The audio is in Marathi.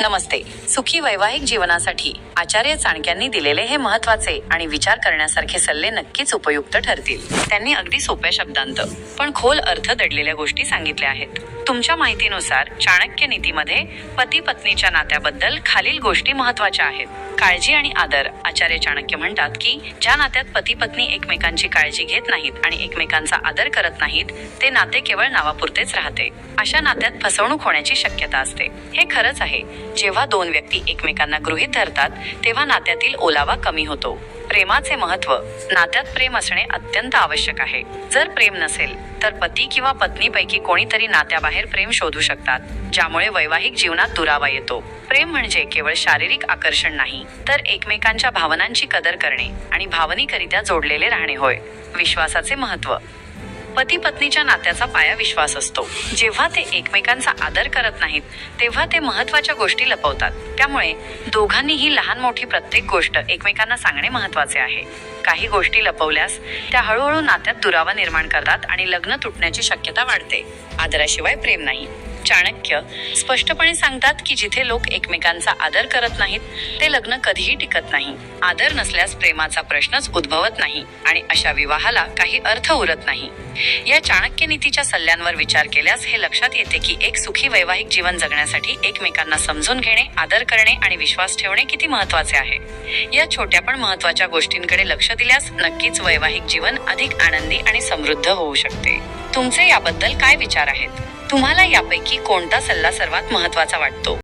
नमस्ते. सुखी वैवाहिक जीवनासाठी आचार्य चाणक्यांनी दिलेले हे महत्त्वाचे आणि विचार करण्यासारखे सल्ले नक्कीच उपयुक्त ठरतील. त्यांनी अगदी सोप्या शब्दांत पण खोल अर्थ दडलेल्या गोष्टी सांगितल्या आहेत. तुमच्या माहितीनुसार चाणक्य नीतीमध्ये पती पत्नीच्या नात्याबद्दल खालील गोष्टी महत्त्वाच्या आहेत. काळजी आणि आदर आचार्य चाणक्य म्हणतात की ज्या नात्यात पती पत्नी एकमेकांची काळजी घेत नाहीत आणि एकमेकांचा आदर करत नाहीत ते नाते केवळ नावापुरतेच राहते. अशा नात्यात फसवणूक होण्याची शक्यता असते. हे खरंच आहे. जेव्हा दोन व्यक्ती एकमेकांना गृहीत धरतात तेव्हा नात्यातील ओलावा कमी होतो. प्रेमाचे महत्त्व. नात्यात प्रेम असणे अत्यंत आवश्यक आहे. जर प्रेम नसेल तर पती किंवा पत्नीपैकी कोणीतरी नात्याबाहेर प्रेम शोधू शकतात ज्यामुळे वैवाहिक जीवनात दुरावा येतो. प्रेम म्हणजे केवळ शारीरिक आकर्षण नाही तर एकमेकांच्या भावनांची कदर करणे आणि भावनिकरित्या जोडलेले राहणे होय. विश्वासाचे महत्त्व. पती पत्नीच्या नात्याचा पाया विश्वास असतो. जेव्हा ते एकमेकांचा आदर करत नाहीत तेव्हा ते महत्त्वाच्या गोष्टी लपवतात. त्यामुळे दोघांनीही लहान मोठी प्रत्येक गोष्ट एकमेकांना सांगणे महत्त्वाचे आहे. काही गोष्टी लपवल्यास त्या हळूहळू नात्यात दुरावा निर्माण करतात आणि लग्न तुटण्याची शक्यता वाढते. आदराशिवाय प्रेम नाही. चाणक्य स्पष्टपणे सांगतात की जिथे लोक एकमेकांचा आदर करत नाहीत ते लग्न कधीही टिकत नाही. आदर नसल्यास प्रेमाचा प्रश्नच उद्भवत नाही आणि अशा विवाहाला काही अर्थ उरत नाही. या चाणक्य नीतीच्या सल्ल्यांवर विचार केल्यास हे लक्षात येते की एक सुखी वैवाहिक जीवन जगण्यासाठी एकमेकांना समजून घेणे आदर करणे आणि विश्वास ठेवणे किती महत्त्वाचे आहे. या छोट्या पण महत्त्वाच्या गोष्टींकडे लक्ष दिल्यास नक्कीच वैवाहिक जीवन अधिक आनंदी आणि समृद्ध होऊ शकते. तुमचे याबद्दल काय विचार आहेत? तुम्हाला यापैकी कोणता सल्ला सर्वात महत्त्वाचा वाटतो?